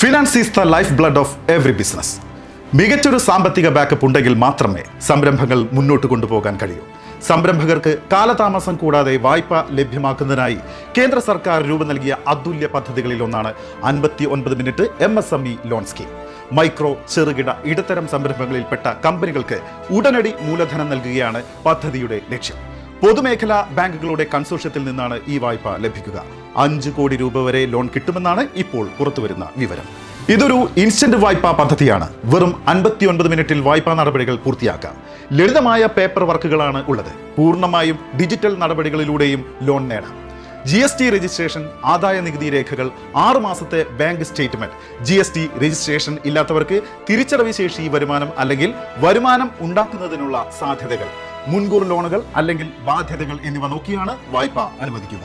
Finance is the life blood of every business മികച്ചൊരു സാമ്പത്തിക backup ഉണ്ടെങ്കിൽ മാത്രമേ സംരംഭങ്ങൾ മുന്നോട്ട് കൊണ്ടുപോകാൻ കഴിയൂ. സംരംഭകർക്ക് കാലതാമസം കൂടാതെ വായ്പ ലഭ്യമാക്കുന്നതിനായി കേന്ദ്ര സർക്കാർ രൂപം നൽകിയ അതുല്യ പദ്ധതികളിൽ ഒന്നാണ് അൻപത്തി ഒൻപത് minute M S M E loan scheme micro ചെറുകിട ഇടത്തരം സംരംഭങ്ങളിൽപ്പെട്ട കമ്പനികൾക്ക് ഉടനടി മൂലധനം നൽകുകയാണ് പദ്ധതിയുടെ ലക്ഷ്യം. പൊതുമേഖലാ ബാങ്കുകളുടെ കൺസോഷ്യത്തിൽ നിന്നാണ് ഈ വായ്പ ലഭിക്കുക. അഞ്ച് കോടി രൂപ വരെ ലോൺ കിട്ടുമെന്നാണ് ഇപ്പോൾ പുറത്തുവരുന്ന വിവരം. ഇതൊരു ഇൻസ്റ്റന്റ് വായ്പാ പദ്ധതിയാണ്. വെറും അൻപത്തിയൊൻപത് മിനിറ്റിൽ വായ്പാ നടപടികൾ പൂർത്തിയാക്കാം. ലളിതമായ പേപ്പർ വർക്കുകളാണ് ഉള്ളത്. പൂർണമായും ഡിജിറ്റൽ നടപടികളിലൂടെയും ലോൺ നേടാം. ജി എസ് ടി രജിസ്ട്രേഷൻ ആദായ നികുതി രേഖകൾ ആറ് മാസത്തെ bank statement G S T registration ഇല്ലാത്തവർക്ക് തിരിച്ചടവ് ശേഷി വരുമാനം അല്ലെങ്കിൽ വരുമാനം ഉണ്ടാക്കുന്നതിനുള്ള സാധ്യതകൾ. മുൻകൂർ ലോണുകൾ അല്ലെങ്കിൽ ബാധ്യതകൾ എന്നിവ നോക്കിയാണ് വായ്പ അനുവദിക്കുക.